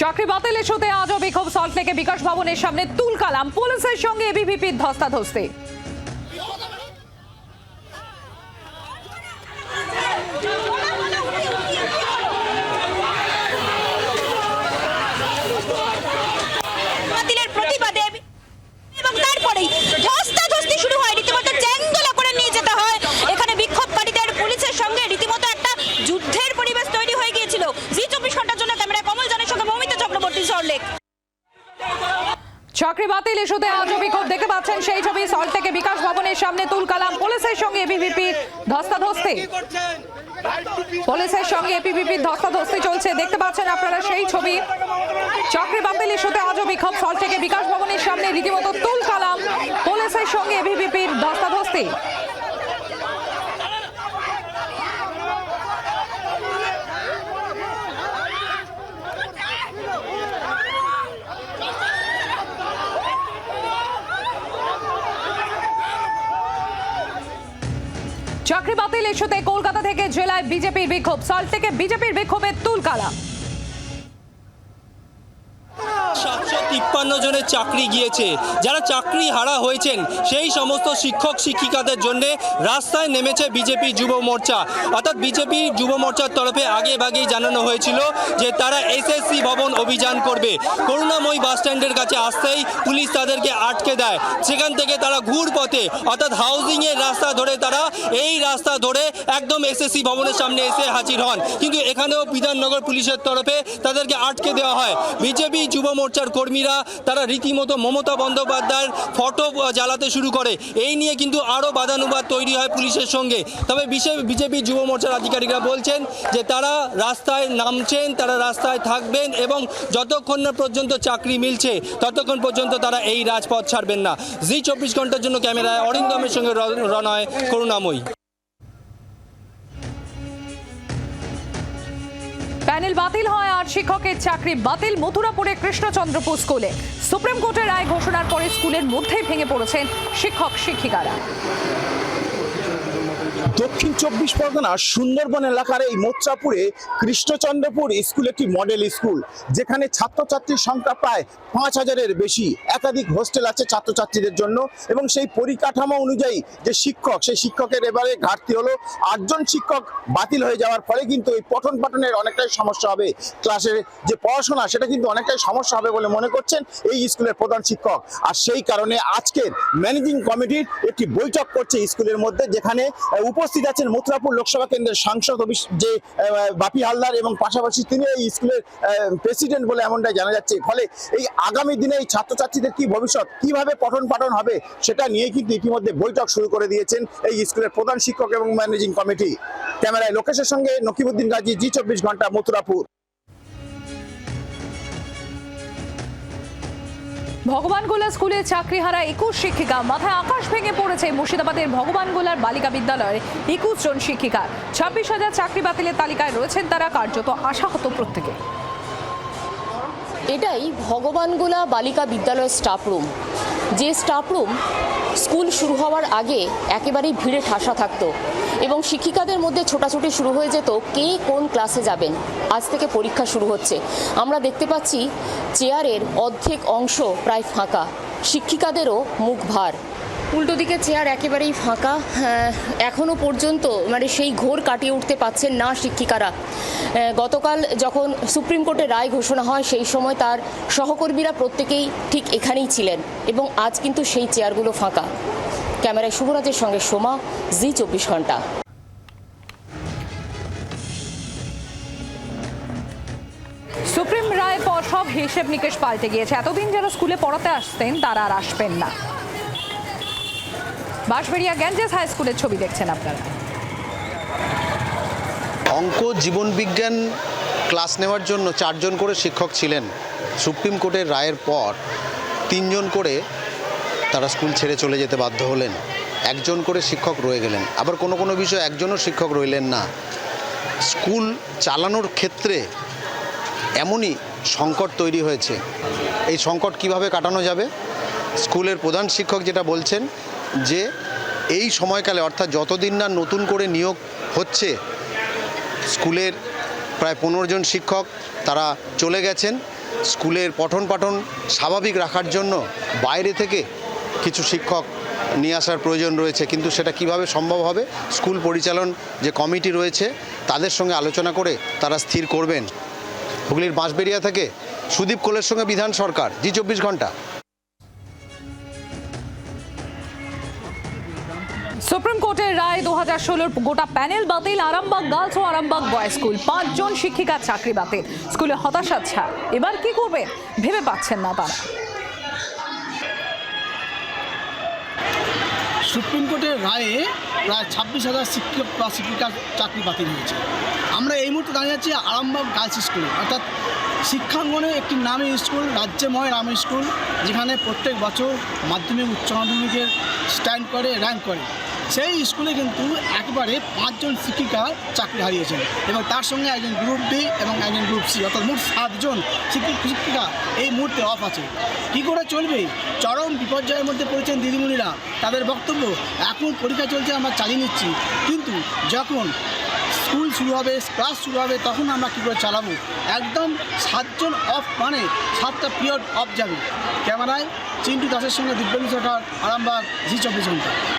চাকরি বাতিলের ইস্যুতে আজও বিক্ষোভ সল্টলেকে বিকাশ ভবনের সামনে তুলকালাম। পুলিশের সঙ্গে এবিভিপির ধস্তাধস্তি। চাকরি বাতিল ইস্যুতে আজও বিক্ষোভ দেখতে পাচ্ছেন সেই ছবি সল্টলেকে বিকাশ ভবনের সামনে তুল কালাম পুলিশের সঙ্গে এবিভিপির ধস্তাধস্তি। পুলিশের সঙ্গে এপিভিপির ধস্তাধস্তি চলছে। দেখতে পাচ্ছেন আপনারা সেই ছবি। চাকরি বাতিল ইস্যুতে আজও বিক্ষোভ সল্টলেকে বিকাশ ভবনের সামনে রীতিমতো তুল কালাম পুলিশের সঙ্গে এবিভিপির ধস্তাধস্তি। চাকরি বাতিল ইস্যুতে কলকাতা থেকে জেলায় বিজেপির বিক্ষোভ। সল্ট থেকে বিজেপির বিক্ষোভে তুলকালা। জনের চাকরি গিয়েছে। যারা চাকরি হারা হয়েছেন, সেই সমস্ত শিক্ষক শিক্ষিকাদের জন্য রাস্তায় নেমেছে বিজেপি যুব মোর্চা। অর্থাৎ বিজেপি যুব মোর্চার তরফে আগে ভাগেই জানানো হয়েছিল যে তারা এসএসসি ভবন অভিযান করবে। করুণাময়ী বাস স্ট্যান্ডের কাছে আসতেই পুলিশ তাদেরকে আটকে দেয়। সেখান থেকে তারা ঘুর পথে, অর্থাৎ হাউজিংয়ের রাস্তা ধরে তারা এই রাস্তা ধরে একদম এসএসসি ভবনের সামনে এসে হাজির হন। কিন্তু এখানেও বিধাননগর পুলিশের তরফে তাদেরকে আটকে দেওয়া হয়। বিজেপি যুব মোর্চার কর্মীরা তারা রীতিমতো মমতা বন্দ্যোপাধ্যায়ের ফটো জ্বালাতে শুরু করে। এই নিয়ে কিন্তু আরও বাদানুবাদ তৈরি হয় পুলিশের সঙ্গে। তবে বিশেষ বিজেপি যুব মোর্চার আধিকারিকরা বলছেন যে, তারা রাস্তায় নামছেন, তারা রাস্তায় থাকবেন এবং যতক্ষণ না পর্যন্ত চাকরি মিলছে, ততক্ষণ পর্যন্ত তারা এই রাজপথ ছাড়বেন না। জি চব্বিশ ঘণ্টার জন্য ক্যামেরায় অরিন্দমের সঙ্গে রনয় করুণাময়ী। প্যানেল বাতিল হয় আর শিক্ষকের চাকরি বাতিল মথুরাপুরে কৃষ্ণচন্দ্রপুর স্কুলে। সুপ্রিম কোর্টের রায় ঘোষণার পরে স্কুলের মধ্যেই ভেঙে পড়েছেন শিক্ষক শিক্ষিকারা দক্ষিণ চব্বিশ পরগনার সুন্দরবন এলাকার এই মোত্রাপুরে কৃষ্ণচন্দ্রপুর স্কুল একটি মডেল স্কুল যেখানে ছাত্রছাত্রীর সংখ্যা প্রায় পাঁচ হাজারের বেশি। একাধিক হোস্টেল আছে ছাত্রছাত্রীদের জন্য এবং সেই পরিকাঠামো অনুযায়ী যে শিক্ষক সেই শিক্ষকের এবারে ঘাটতি হলো। আটজন শিক্ষক বাতিল হয়ে যাওয়ার ফলে কিন্তু এই পঠন পাঠনের অনেকটাই সমস্যা হবে। ক্লাসের যে পড়াশোনা সেটা কিন্তু অনেকটাই সমস্যা হবে বলে মনে করছেন এই স্কুলের প্রধান শিক্ষক। আর সেই কারণে আজকের ম্যানেজিং কমিটির একটি বৈঠক করছে স্কুলের মধ্যে যেখানে আহ, উপস্থিত আছেন মথুরাপুর লোকসভা কেন্দ্রের সাংসদ যে বাপি হালদার এবং পাশাপাশি তিনি এই স্কুলের প্রেসিডেন্ট বলে এমনটাই জানা যাচ্ছে। ফলে এই আগামী দিনে এই ছাত্রছাত্রীদের কি ভবিষ্যৎ, কীভাবে পঠন পাঠন হবে সেটা নিয়ে কিন্তু ইতিমধ্যে বৈঠক শুরু করে দিয়েছেন এই স্কুলের প্রধান শিক্ষক এবং ম্যানেজিং কমিটি। ক্যামেরায় লোকেশের সঙ্গে নকিবুদ্দিন গাজী জি চব্বিশ ঘণ্টা মথুরাপুর। ভগবানগোলা স্কুলে চাকরি হারা একুশ শিক্ষিকা। মাথায় আকাশ ভেঙে পড়েছে মুর্শিদাবাদের ভগবানগোলার বালিকা বিদ্যালয়ের একুশ জন শিক্ষিকা। ছাব্বিশ হাজার চাকরি বাতিলের তালিকায় রয়েছেন তারা, কার্যত আশাহত প্রত্যেকে। এটাই ভগবানগোলা বালিকা বিদ্যালয়ের স্টাফ রুম যে স্টাফ রুম স্কুল শুরু হওয়ার আগে একেবারেই ভিড়ে ঠাসা থাকতো এবং শিক্ষিকাদের মধ্যে ছোটাছুটি শুরু হয়ে যেত কে কোন ক্লাসে যাবেন। আজ থেকে পরীক্ষা শুরু হচ্ছে। আমরা দেখতে পাচ্ছি চেয়ারের অর্ধেক অংশ প্রায় ফাঁকা। শিক্ষিকাদেরও মুখ ভার। উল্টো দিকে চেয়ার একেবারেই ফাঁকা হ্যাঁ, এখনও পর্যন্ত মানে সেই ঘোর কাটিয়ে উঠতে পাচ্ছেন না শিক্ষিকারা। গতকাল যখন সুপ্রিম কোর্টের রায় ঘোষণা হয় সেই সময় তার সহকর্মীরা প্রত্যেকেই ঠিক এখানেই ছিলেন এবং আজ কিন্তু সেই চেয়ারগুলো ফাঁকা। ক্যামেরায় শুভরাজের সঙ্গে সোমা জি চব্বিশ ঘণ্টা। সুপ্রিম রায় পর সব হিসেব নিকেশ পাল্টে গিয়েছে। এতদিন যারা স্কুলে পড়াতে আসতেন তারা আর আসবেন না। বাঁশবেড়িয়া গ্যাঞ্জেস হাই স্কুলের ছবি দেখছেন আপনারা। অঙ্ক জীবনবিজ্ঞান ক্লাস নেওয়ার জন্য চারজন করে শিক্ষক ছিলেন। সুপ্রিম কোর্টের রায়ের পর তিনজন করে তারা স্কুল ছেড়ে চলে যেতে বাধ্য হলেন। একজন করে শিক্ষক রয়ে গেলেন। আবার কোনো কোনো বিষয়ে একজনও শিক্ষক রইলেন না। স্কুল চালানোর ক্ষেত্রে এমনই সংকট তৈরি হয়েছে। এই সংকট কীভাবে কাটানো যাবে? স্কুলের প্রধান শিক্ষক যেটা বলছেন যে এই সময়কালে অর্থাৎ যতদিন না নতুন করে নিয়োগ হচ্ছে, স্কুলের প্রায় পনেরো জন শিক্ষক তারা চলে গেছেন। স্কুলের পঠন পাঠন স্বাভাবিক রাখার জন্য বাইরে থেকে কিছু শিক্ষক নিয়ে আসার প্রয়োজন রয়েছে। কিন্তু সেটা কীভাবে সম্ভব হবে? স্কুল পরিচালন যে কমিটি রয়েছে, তাদের সঙ্গে আলোচনা করে তারা স্থির করবেন। হুগলির বাঁশবেরিয়া থেকে সুদীপ কোলের সঙ্গে বিধান সরকার। জি চব্বিশ ঘণ্টা। সুপ্রিম কোর্টের রায় দু হাজার ষোলোর গোটা প্যানেল বাতিল, আরামবাগ গার্লস ও আরামবাগ বয়েজ স্কুল। পাঁচজন শিক্ষিকার চাকরি বাতিল। স্কুলে হতাশার ছাড়। এবার কি করবে? ভেবে পাচ্ছেন না তারা। সুপ্রিম কোর্টের রায়ে প্রায় ছাব্বিশ হাজার শিক্ষক বা শিক্ষিকার চাকরি বাতিল হয়েছে। আমরা এই মুহূর্তে দাঁড়িয়ে আছি আরামবাগ গার্লস স্কুলে। অর্থাৎ শিক্ষাঙ্গনে একটি নামী স্কুল, রাজ্যময় নামী স্কুল, যেখানে প্রত্যেক বছর মাধ্যমিক, উচ্চ মাধ্যমিকের স্ট্যান্ড করে, র্যাঙ্ক করে। সেই স্কুলে কিন্তু একবারে পাঁচজন শিক্ষিকা চাকরি হারিয়েছেন এবং তার সঙ্গে একজন গ্রুপ ডি এবং একজন গ্রুপ সি অর্থাৎ মোট সাতজন শিক্ষক শিক্ষিকা এই মুহূর্তে অফ আছে। কি করে চলবে? চরম বিপর্যয়ের মধ্যে পড়েছেন দিদিমণিরা। তাদের বক্তব্য, এখন পরীক্ষা চলছে, আমরা চালিয়ে নিচ্ছি। কিন্তু যখন স্কুল শুরু হবে, ক্লাস শুরু হবে, তখন আমরা কী করে চালাবো? একদম সাতজন অফ মানে সাতটা পিরিয়ড অফ যাবে। ক্যামেরায় চিন্টু দাসের সঙ্গে দিব্যেন্দু সরকার আরামবাগ, জি চব্বিশ ঘণ্টা।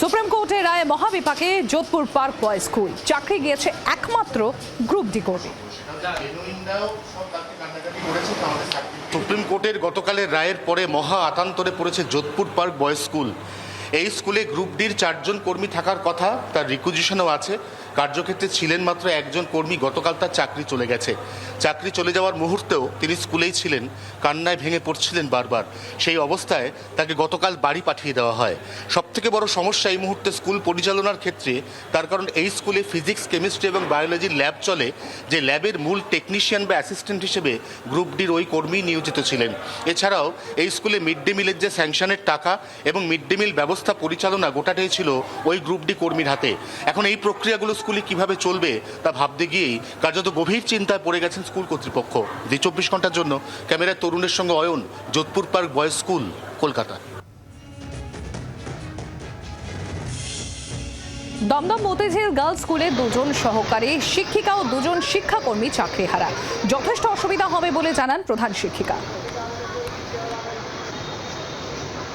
সুপ্রিম কোর্টের রায় মহাবিপাকে যোধপুর পার্ক বয় স্কুল। চাকরি গিয়েছে একমাত্র গ্রুপ ডি কোর্টে সুপ্রিম কোর্টের গতকালের রায়ের পরে মহা আতান্তরে পড়েছে যোধপুর পার্ক বয় স্কুল। এই স্কুলে গ্রুপ ডির চারজন কর্মী থাকার কথা তার রিকুজিশনও আছে। কার্যক্ষেত্রে ছিলেন মাত্র একজন কর্মী, গতকাল তার চাকরি চলে গেছে। চাকরি চলে যাওয়ার মুহূর্তেও তিনি স্কুলেই ছিলেন, কান্নায় ভেঙে পড়ছিলেন বারবার। সেই অবস্থায় তাকে গতকাল বাড়ি পাঠিয়ে দেওয়া হয়। সবথেকে বড় সমস্যা এই মুহূর্তে স্কুল পরিচালনার ক্ষেত্রে, তার কারণ এই স্কুলে ফিজিক্স, কেমিস্ট্রি এবং বায়োলজির ল্যাব চলে, যে ল্যাবের মূল টেকনিশিয়ান বা অ্যাসিস্ট্যান্ট হিসেবে গ্রুপ ডির ওই কর্মী নিয়োজিত ছিলেন। এছাড়াও এই স্কুলে মিড ডে মিলের যে স্যাংশনের টাকা এবং মিড ডে মিল ব্যবস্থা পরিচালনা গোটাটাই ছিল ওই গ্রুপ ডি কর্মীর হাতে। এখন এই প্রক্রিয়াগুলো স্কুলে কীভাবে চলবে তা ভাবতে গিয়েই কার্যত গভীর চিন্তায় পড়ে গেছেন স্কুল কর্তৃপক্ষ। যে চব্বিশ ঘণ্টার জন্য ক্যামেরার তরুণের সঙ্গে Ayan, Jodhpur park boys school, Kolkata. Dumdum Motijheel girls স্কুলে দুজন সহকারী শিক্ষিকা ও দুজন শিক্ষাকর্মী চাকরি হারায়। যথেষ্ট অসুবিধা হবে বলে জানান প্রধান শিক্ষিকা।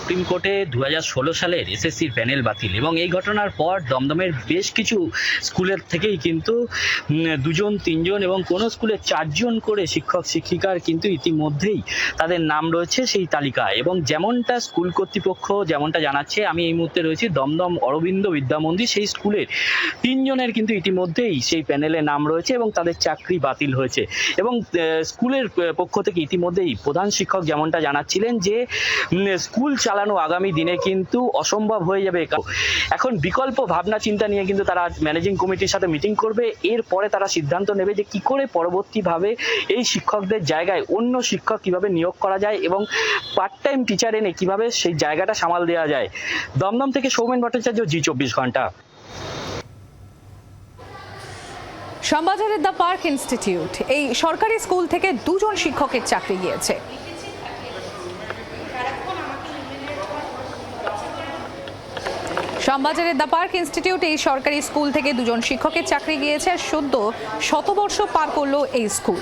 সুপ্রিম কোর্টে দু হাজার ষোলো সালের এসএসসির প্যানেল বাতিল এবং এই ঘটনার পর দমদমের বেশ কিছু স্কুলের থেকেই কিন্তু দুজন, তিনজন এবং কোনো স্কুলে চারজন করে শিক্ষক, শিক্ষিকার কিন্তু ইতিমধ্যেই তাদের নাম রয়েছে সেই তালিকায় এবং যেমনটা স্কুল কর্তৃপক্ষ যেমনটা জানাচ্ছে, আমি এই মুহূর্তে রয়েছি দমদম অরবিন্দ বিদ্যা মন্দির, সেই স্কুলের তিনজনের কিন্তু ইতিমধ্যেই সেই প্যানেলে নাম রয়েছে এবং তাদের চাকরি বাতিল হয়েছে এবং স্কুলের পক্ষ থেকে ইতিমধ্যেই প্রধান শিক্ষক যেমনটা জানাচ্ছিলেন যে স্কুল স্কুল চালানো আগামী দিনে কিন্তু অসম্ভব হয়ে যাবে। এখন বিকল্প ভাবনা, চিন্তা নিয়ে কিন্তু তারা ম্যানেজিং কমিটির সাথে মিটিং করবে। এরপরে তারা সিদ্ধান্ত নেবে যে কি করে পরবর্তীভাবে এই শিক্ষকদের জায়গায় অন্য শিক্ষক কীভাবে নিয়োগ করা যায় এবং পার্ট টাইম টিচার এনে কীভাবে সেই জায়গাটা সামাল দেওয়া যায়। দমদম থেকে সৌমেন ভট্টাচার্য, জি চব্বিশ ঘণ্টা। শ্যামবাজারের দ্য পার্ক ইনস্টিটিউট, এই সরকারি স্কুল থেকে দুজন শিক্ষকের চাকরি গিয়েছে। শ্যামবাজারের দ্য পার্ক ইনস্টিটিউটে এই সরকারি স্কুল থেকে দুজন শিক্ষকের চাকরি গিয়েছে আর সদ্য শতবর্ষ পার করল এই স্কুল।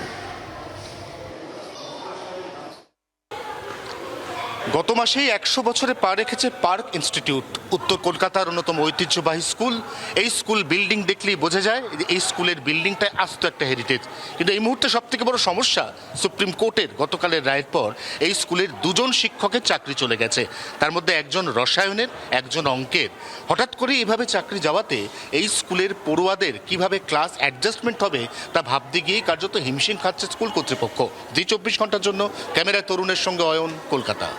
গত মাসেই একশো বছরে পা রেখেছে পার্ক ইনস্টিটিউট। উত্তর কলকাতার অন্যতম ঐতিহ্যবাহী স্কুল। এই স্কুল বিল্ডিং দেখলেই বোঝা যায় যে এই স্কুলের বিল্ডিংটা আস্ত একটা হেরিটেজ কিন্তু এই মুহূর্তে সব থেকে বড় সমস্যা সুপ্রিম কোর্টের গতকালের রায়ের পর এই স্কুলের দুজন শিক্ষকের চাকরি চলে গেছে। তার মধ্যে একজন রসায়নের, একজন অঙ্কের। হঠাৎ করে এভাবে চাকরি যাওয়াতে এই স্কুলের পড়ুয়াদের কীভাবে ক্লাস অ্যাডজাস্টমেন্ট হবে তা ভাবতে গিয়েই কার্যত হিমশিম খাচ্ছে স্কুল কর্তৃপক্ষ। জি চব্বিশ ঘণ্টার জন্য, ক্যামেরায় তরুণের সঙ্গে অয়ন, কলকাতা।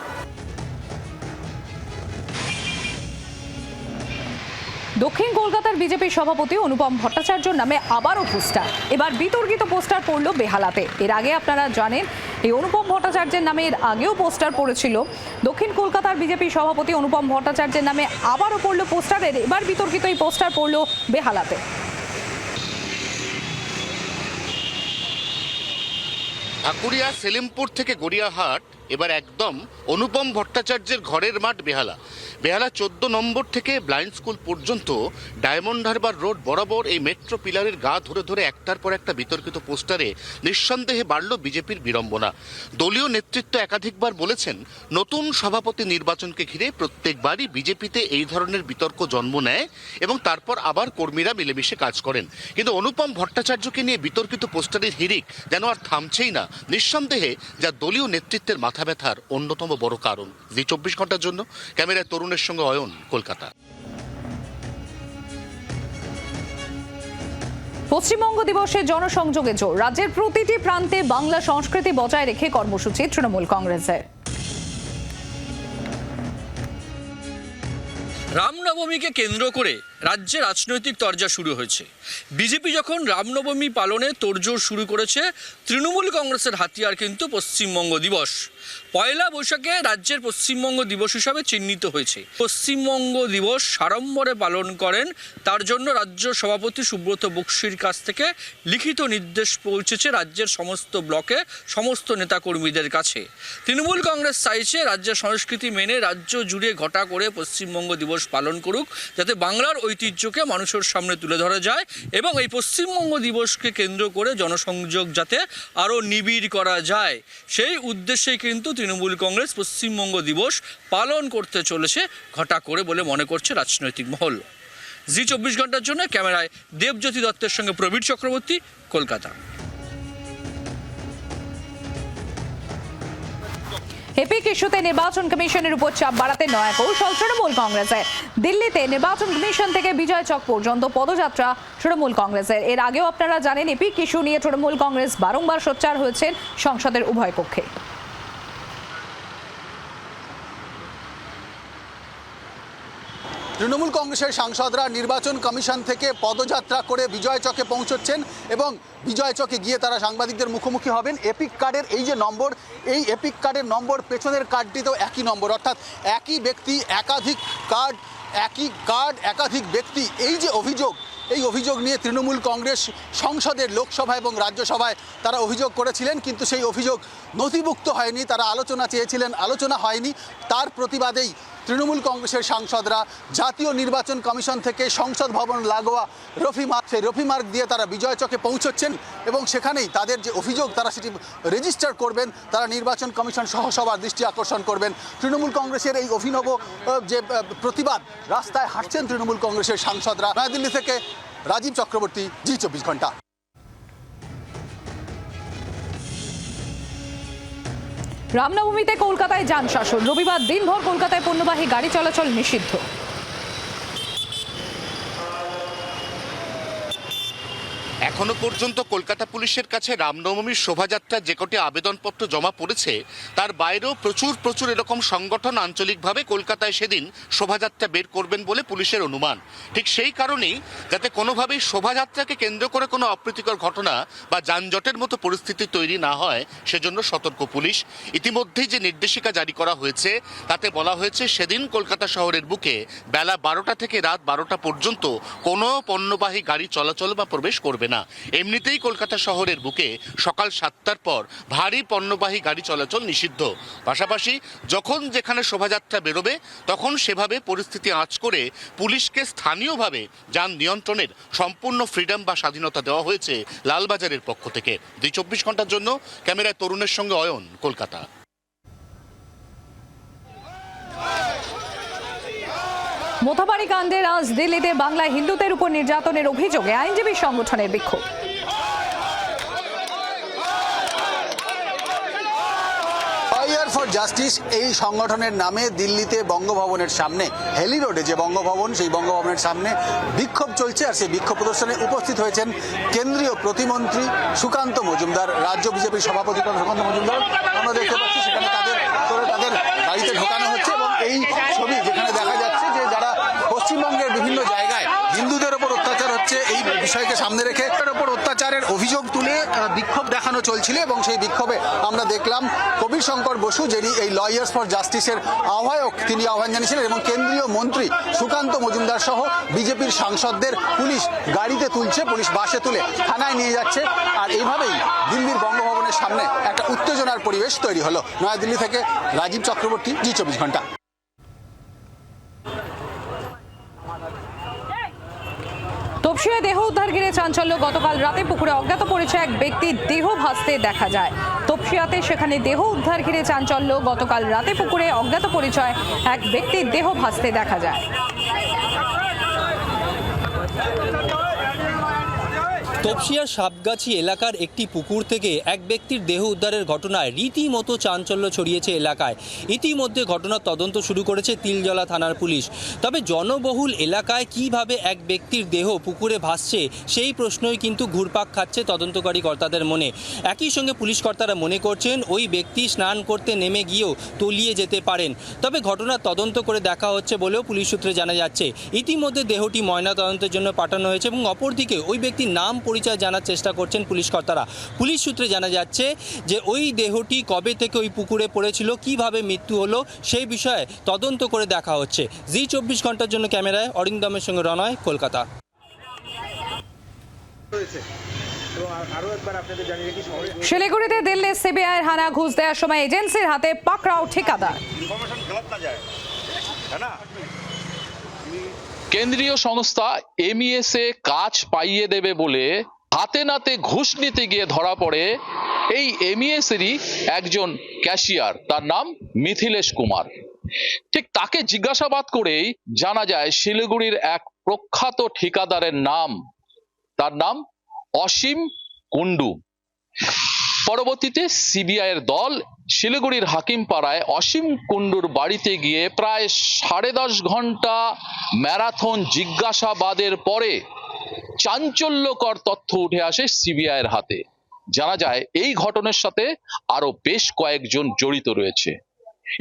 দক্ষিণ কলকাতার বিজেপি সভাপতি অনুপম ভট্টাচার্যর নামে আবারও পোস্টার। এবার বিতর্কিত পোস্টার পড়ল বেহালাতে। এর আগে আপনারা জানেন, এই অনুপম ভট্টাচার্যের নামে এর আগেও পোস্টার পড়েছিল। দক্ষিণ কলকাতার বিজেপি সভাপতি অনুপম ভট্টাচার্যের নামে আবারও পড়ল পোস্টারের এবার বিতর্কিত এই পোস্টার পড়ল বেহালাতে। ঢাকুরিয়া সেলিমপুর থেকে গড়িয়াহাট, এবার একদম অনুপম ভট্টাচার্যের ঘরের মাঠ বেহালা। বেহালা চোদ্দ নম্বর থেকে ব্লাইন্ড স্কুল পর্যন্ত ডায়মন্ড হারবার রোড বরাবর এই মেট্রো পিলারের গা ধরে ধরে একটার পর একটা বিতর্কিত পোস্টারে নিঃসন্দেহে বাড়ল বিজেপির বিড়ম্বনা। দলীয় নেতৃত্ব একাধিকবার বলেছেন, নতুন সভাপতি নির্বাচনকে ঘিরে প্রত্যেকবারই বিজেপিতে এই ধরনের বিতর্ক জন্ম নেয় এবং তারপর আবার কর্মীরা মিলেমিশে কাজ করেন। কিন্তু অনুপম ভট্টাচার্যকে নিয়ে বিতর্কিত পোস্টারের হিরিক যেন আর থামছেই না। নিঃসন্দেহে যা দলীয় নেতৃত্বের মাথা ব্যথার অন্যতম বড় কারণ। জি চব্বিশ ঘণ্টার জন্য ক্যামেরায় তরুণের সঙ্গে অয়ন কলকাতা। পশ্চিমবঙ্গ দিবসে জনসংযোগে জোর। রাজ্যের প্রতিটি প্রান্তে বাংলা সংস্কৃতি বজায় রেখে কর্মসূচি তৃণমূল কংগ্রেসের। রামনবমীকে কেন্দ্র করে রাজ্যে রাজনৈতিক তরজা শুরু হয়েছে। বিজেপি যখন রামনবমী পালনে তোড়জোড় শুরু করেছে, তৃণমূল কংগ্রেসের হাতিয়ার কিন্তু পশ্চিমবঙ্গ দিবস। পয়লা বৈশাখে রাজ্যের পশ্চিমবঙ্গ দিবস হিসাবে চিহ্নিত হয়েছে। পশ্চিমবঙ্গ দিবস সাড়ম্বরে পালন করেন, তার জন্য রাজ্য সভাপতি সুব্রত বক্সির কাছ থেকে লিখিত নির্দেশ পৌঁছেছে রাজ্যের সমস্ত ব্লকে সমস্ত নেতাকর্মীদের কাছে। তৃণমূল কংগ্রেস চাইছে রাজ্যের সংস্কৃতি মেনে রাজ্য জুড়ে ঘটা করে পশ্চিমবঙ্গ দিবস পালন করুক, যাতে বাংলার ঐতিহ্যকে মানুষের সামনে তুলে ধরা যায় এবং এই পশ্চিমবঙ্গ দিবসকে কেন্দ্র করে জনসংযোগ যাতে আরও নিবিড় করা যায়। সেই উদ্দেশ্যে কিন্তু তৃণমূল কংগ্রেস পশ্চিমবঙ্গ দিবস পালন করতে চলেছে ঘটা করে বলে মনে করছে রাজনৈতিক মহল। জি চব্বিশ ঘণ্টার জন্য ক্যামেরায় দেবজ্যোতি দত্তের সঙ্গে প্রবীর চক্রবর্তী, কলকাতা। এপিক ইস্যুতে নির্বাচন কমিশনের উপর চাপ বাড়াতে নয়া কৌশল তৃণমূল কংগ্রেসের। দিল্লিতে নির্বাচন কমিশন থেকে বিজয় চক পর্যন্ত পদযাত্রা তৃণমূল কংগ্রেসের। এর আগেও আপনারা জানেন, এপিক ইস্যু নিয়ে তৃণমূল কংগ্রেস বারংবার সোচ্চার হয়েছেন সংসদের উভয় কক্ষে। তৃণমূল কংগ্রেসের সাংসদরা নির্বাচন কমিশন থেকে পদযাত্রা করে বিজয় চকে পৌঁছচ্ছেন এবং বিজয় চকে গিয়ে তারা সাংবাদিকদের মুখোমুখি হবেন। এপিক কার্ডের এই যে নম্বর, এই এপিক কার্ডের নম্বর পেছনের কার্ডটিতেও একই নম্বর, অর্থাৎ একই ব্যক্তি, একাধিক কার্ড, একই কার্ড, একাধিক ব্যক্তি। এই যে অভিযোগ, এই অভিযোগ নিয়ে তৃণমূল কংগ্রেস সংসদের লোকসভা এবং রাজ্যসভায় তারা অভিযোগ করেছিলেন, কিন্তু সেই অভিযোগ নথিভুক্ত হয়নি। তারা আলোচনা চেয়েছিলেন, আলোচনা হয়নি। তার প্রতিবাদেই তৃণমূল কংগ্রেসের সাংসদরা জাতীয় নির্বাচন কমিশন থেকে সংসদ ভবন লাগোয়া রফি মার্ক, সেই রফি মার্ক দিয়ে তারা বিজয় চকে পৌঁছচ্ছেন এবং সেখানেই তাদের যে অভিযোগ, তারা সেটি রেজিস্টার করবেন, তারা নির্বাচন কমিশন সহ সবার দৃষ্টি আকর্ষণ করবেন। তৃণমূল কংগ্রেসের এই অভিনব যে প্রতিবাদ, রাস্তায় হাঁটছেন তৃণমূল কংগ্রেসের সাংসদরা। নয়াদিল্লি থেকে রাজীব চক্রবর্তী, জি চব্বিশ ঘণ্টা। রামনবমীতে কলকাতায় যান শাসন। রবিবার দিনভর কলকাতায় পণ্যবাহী গাড়ি চলাচল নিষিদ্ধ। এখনও পর্যন্ত কলকাতা পুলিশের কাছে রামনবমীর শোভাযাত্রার যে কটি আবেদনপত্র জমা পড়েছে, তার বাইরেও প্রচুর প্রচুর এরকম সংগঠন আঞ্চলিকভাবে কলকাতায় সেদিন শোভাযাত্রা বের করবেন বলে পুলিশের অনুমান। ঠিক সেই কারণেই যাতে কোনোভাবেই শোভাযাত্রাকে কেন্দ্র করে কোনো অপ্রীতিকর ঘটনা বা যানজটের মতো পরিস্থিতি তৈরি না হয়, সেজন্য সতর্ক পুলিশ। ইতিমধ্যেই যে নির্দেশিকা জারি করা হয়েছে, তাতে বলা হয়েছে সেদিন কলকাতা শহরের বুকে বেলা বারোটা থেকে রাত বারোটা পর্যন্ত কোনো পণ্যবাহী গাড়ি চলাচল বা প্রবেশ করবে না। এমনিতেই কলকাতা শহরের বুকে সকাল সাতটার পর ভারী পণ্যবাহী গাড়ি চলাচল নিষিদ্ধ। পাশাপাশি যখন যেখানে শোভাযাত্রা বেরোবে, তখন সেভাবে পরিস্থিতি আঁচ করে পুলিশকে স্থানীয়ভাবে যান নিয়ন্ত্রণের সম্পূর্ণ ফ্রিডম বা স্বাধীনতা দেওয়া হয়েছে লালবাজারের পক্ষ থেকে। দুই চব্বিশ ঘণ্টার জন্য ক্যামেরায় তরুণের সঙ্গে অয়ন, কলকাতা। মোথাবাড়ি কাণ্ডে আজ দিল্লিতে বাংলায় হিন্দুদের উপর নির্যাতনের অভিযোগে আইনজীবী সংগঠনের বিক্ষোভ। ফর জাস্টিস এই সংগঠনের নামে দিল্লিতে বঙ্গভবনের সামনে হেলি রোডে যে বঙ্গভবন, সেই বঙ্গভবনের সামনে বিক্ষোভ চলছে আর সেই বিক্ষোভ প্রদর্শনে উপস্থিত হয়েছেন কেন্দ্রীয় প্রতিমন্ত্রী সুকান্ত মজুমদার, রাজ্য বিজেপির সভাপতি সুকান্ত মজুমদার। আমরা দেখতে পাচ্ছি সেখানে তাদের তাদের গাড়িতে ঢোকানো হচ্ছে এবং এই ছবি যেখানে দেখা যাচ্ছে যে পশ্চিমবঙ্গের বিভিন্ন জায়গায় হিন্দুদের ওপর অত্যাচার হচ্ছে, এই বিষয়কে সামনে রেখে ওপর অত্যাচারের অভিযোগ তুলে বিক্ষোভ দেখানো চলছিল এবং সেই বিক্ষোভে আমরা দেখলাম কবির শঙ্কর বসু, যিনি এই লয়ার্স ফর জাস্টিসের আহ্বায়ক, তিনি আহ্বান জানিয়েছিলেন এবং কেন্দ্রীয় মন্ত্রী সুকান্ত মজুমদার সহ বিজেপির সাংসদদের পুলিশ গাড়িতে তুলছে, পুলিশ বাসে তুলে থানায় নিয়ে যাচ্ছে আর এইভাবেই দিল্লির বঙ্গভবনের সামনে একটা উত্তেজনার পরিবেশ তৈরি হলো। নয়াদিল্লি থেকে রাজীব চক্রবর্তী, জি চব্বিশ ঘণ্টা। তপসিয়ায় দেহ উদ্ধার ঘিরে চাঞ্চল্য। গতকাল রাতে পুকুরে অজ্ঞাত পরিচয় এক ব্যক্তির দেহ ভাসতে দেখা যায়। তপসিয়াতে সেখানে দেহ উদ্ধার ঘিরে চাঞ্চল্য। গতকাল রাতে পুকুরে অজ্ঞাত পরিচয় এক ব্যক্তির দেহ ভাসতে দেখা যায়। তপসিয়ার সাপগাছি এলাকার একটি পুকুর থেকে এক ব্যক্তির দেহ উদ্ধারের ঘটনায় রীতিমতো চাঞ্চল্য ছড়িয়েছে এলাকায়। ইতিমধ্যে ঘটনার তদন্ত শুরু করেছে তিলজলা থানার পুলিশ। তবে জনবহুল এলাকায় কীভাবে এক ব্যক্তির দেহ পুকুরে ভাসছে, সেই প্রশ্নই কিন্তু ঘুরপাক খাচ্ছে তদন্তকারী কর্তাদের মনে। একই সঙ্গে পুলিশ কর্তারা মনে করছেন, ওই ব্যক্তি স্নান করতে নেমে গিয়েও তলিয়ে যেতে পারেন। তবে ঘটনার তদন্ত করে দেখা হচ্ছে বলেও পুলিশ সূত্রে জানা যাচ্ছে। ইতিমধ্যে দেহটি ময়নাতদন্তের জন্য পাঠানো হয়েছে এবং অপরদিকে ওই ব্যক্তির নাম পরিচয় জানার চেষ্টা করছেন পুলিশ কর্তারা। পুলিশ সূত্রে জানা যাচ্ছে যে ওই দেহটি কবে থেকে ওই পুকুরে পড়েছিল কীভাবে মৃত্যু হলো সেই বিষয়ে তদন্ত করে দেখা হচ্ছে। জি চব্বিশ ঘণ্টার জন্য ক্যামেরায় অরিন্দমের সঙ্গে রনয় কলকাতা। শিলিগুড়িতে দিল্লি সিবিআইয়ের হানা ঘুষ দেওয়ার সময় এজেন্সির হাতে পাকড়াও ঠিকাদার। কেন্দ্রীয় সংস্থা এমইএস এ কাজ পাইয়ে দেবে বলে হাতে নাতে ঘুষ নিতে গিয়ে ধরা পড়ে এই এমইএস এরই একজন ক্যাশিয়ার। তার নাম মিথিলেশ কুমার। ঠিক তাকে জিজ্ঞাসাবাদ করেই জানা যায়, শিলিগুড়ির এক প্রখ্যাত ঠিকাদারের নাম, তার নাম অসীম কুন্ডু পরবর্তীতে সিবিআই এর দল শিলিগুড়ির হাকিম পাড়ায় অসীম কুণ্ডুর বাড়িতে গিয়ে প্রায় সাড়ে দশ ঘণ্টা ম্যারাথন জিজ্ঞাসাবাদের পরে চাঞ্চল্যকর তথ্য উঠে আসে সিবিআই এর হাতে। জানা যায়, এই ঘটনার সাথে আরও বেশ কয়েকজন জড়িত রয়েছে।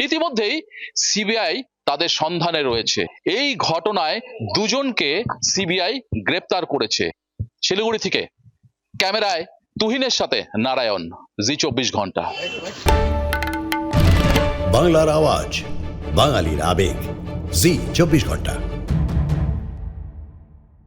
ইতিমধ্যেই সিবিআই তাদের সন্ধানে রয়েছে। এই ঘটনায় দুজনকে সিবিআই গ্রেপ্তার করেছে। শিলিগুড়ি থেকে ক্যামেরায় তুহিনের সাথে নারায়ণ জি চব্বিশ ঘণ্টা। বাংলার আওয়াজ বাঙালির আবেগ জি চব্বিশ ঘণ্টা।